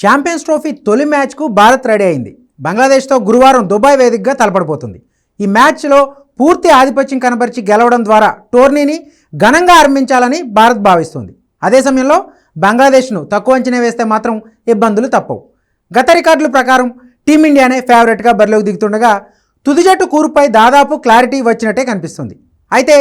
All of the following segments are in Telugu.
ఛాంపియన్స్ ట్రోఫీ తొలి మ్యాచ్కు భారత్ రెడీ అయింది. బంగ్లాదేశ్తో గురువారం దుబాయ్ వేదికగా తలపడిపోతుంది. ఈ మ్యాచ్లో పూర్తి ఆధిపత్యం కనబరిచి గెలవడం ద్వారా టోర్నీని ఘనంగా ఆరంభించాలని భారత్ భావిస్తుంది. అదే సమయంలో బంగ్లాదేశ్ను తక్కువ అంచనా వేస్తే మాత్రం ఇబ్బందులు తప్పవు. గత రికార్డుల ప్రకారం టీమిండియానే ఫేవరెట్గా బరిలోకి దిగుతుండగా తుది జట్టు కూరుపై దాదాపు క్లారిటీ వచ్చినట్టే కనిపిస్తుంది. అయితే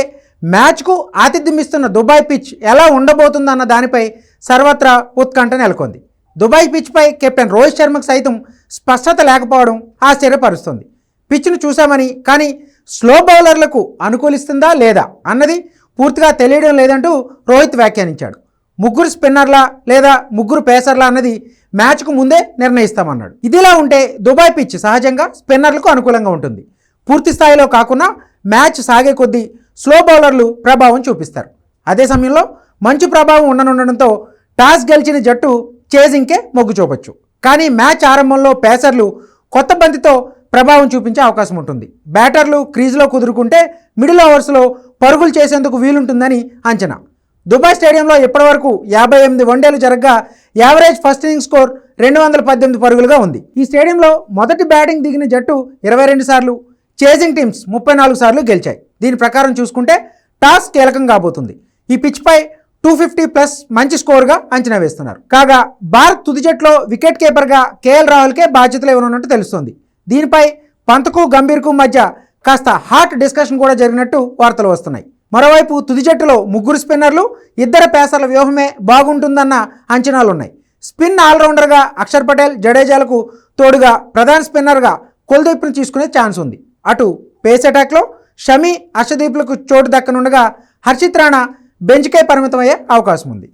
మ్యాచ్కు ఆతిథ్యం ఇస్తున్న దుబాయ్ పిచ్ ఎలా ఉండబోతుందన్న దానిపై సర్వత్రా ఉత్కంఠ నెలకొంది. దుబాయ్ పిచ్పై కెప్టెన్ రోహిత్ శర్మకు సైతం స్పష్టత లేకపోవడం ఆశ్చర్యపరుస్తుంది. పిచ్ను చూశామని కానీ స్లో బౌలర్లకు అనుకూలిస్తుందా లేదా అన్నది పూర్తిగా తెలియడం లేదంటూ రోహిత్ వ్యాఖ్యానించాడు. ముగ్గురు స్పిన్నర్లా లేదా ముగ్గురు పేసర్లా అన్నది మ్యాచ్కు ముందే నిర్ణయిస్తామన్నాడు. ఇదిలా ఉంటే దుబాయ్ పిచ్ సహజంగా స్పిన్నర్లకు అనుకూలంగా ఉంటుంది. పూర్తి స్థాయిలో కాకుండా మ్యాచ్ సాగే కొద్దీ స్లో బౌలర్లు ప్రభావం చూపిస్తారు. అదే సమయంలో మంచి ప్రభావం ఉండనుండడంతో టాస్ గెలిచిన జట్టు చేజింగ్కే మొగ్గు చూపొచ్చు. కానీ మ్యాచ్ ఆరంభంలో పేసర్లు కొత్త బంతితో ప్రభావం చూపించే అవకాశం ఉంటుంది. బ్యాటర్లు క్రీజ్లో కుదురుకుంటే మిడిల్ ఓవర్స్లో పరుగులు చేసేందుకు వీలుంటుందని అంచనా. దుబాయ్ స్టేడియంలో ఇప్పటివరకు యాభై ఎనిమిది వన్డేలు జరగగా యావరేజ్ ఫస్ట్ ఇన్నింగ్ స్కోర్ రెండు వందల పద్దెనిమిది పరుగులుగా ఉంది. ఈ స్టేడియంలో మొదటి బ్యాటింగ్ దిగిన జట్టు ఇరవై రెండు సార్లు చేజింగ్ టీమ్స్ ముప్పై నాలుగు సార్లు గెలిచాయి. దీని ప్రకారం చూసుకుంటే టాస్ కీలకం కాబోతుంది. ఈ పిచ్పై టూ ఫిఫ్టీ ప్లస్ మంచి స్కోర్గా అంచనా వేస్తున్నారు. కాగా భారత్ తుది జట్లో వికెట్ కీపర్గా కేఎల్ రాహుల్కే బాధ్యతలు ఇవ్వనున్నట్టు తెలుస్తోంది. దీనిపై పంత్కు గంభీర్కు మధ్య కాస్త హాట్ డిస్కషన్ కూడా జరిగినట్టు వార్తలు వస్తున్నాయి. మరోవైపు తుది జట్టులో ముగ్గురు స్పిన్నర్లు ఇద్దరు పేసర్ల వ్యూహమే బాగుంటుందన్న అంచనాలున్నాయి. స్పిన్ ఆల్రౌండర్గా అక్షర్ పటేల్ జడేజాలకు తోడుగా ప్రధాన స్పిన్నర్గా కుల్దీప్ను తీసుకునే ఛాన్స్ ఉంది. అటు పేస్ అటాక్లో షమీ అర్షదీప్లకు చోటు దక్కనుండగా హర్షిత్ రాణా బెంచ్కే పరిమితమయ్యే అవకాశం ఉంది